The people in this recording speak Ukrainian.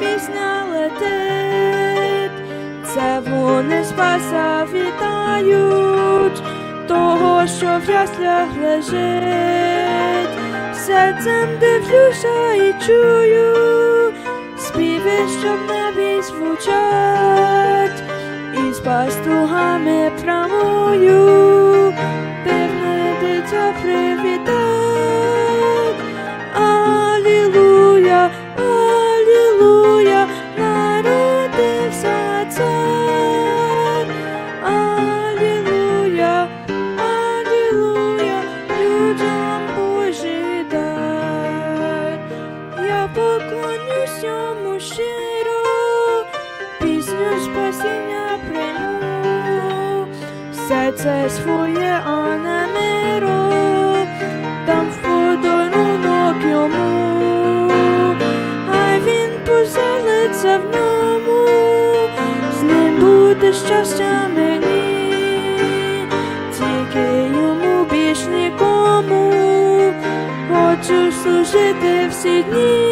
Пісня летить, це вони спаса вітають того, що в яслях лежить. zatem wzrusza i czuju Śpi wyższą na wiśwu czat I z pastuchami pramuju Pewne ty co миру, пісню спасіння прийму, все це своє, а там в подарунок йому, а він поселиться в ньому, з ним буде щастя мені, тільки йому більш нікому, хочу служити всі дні.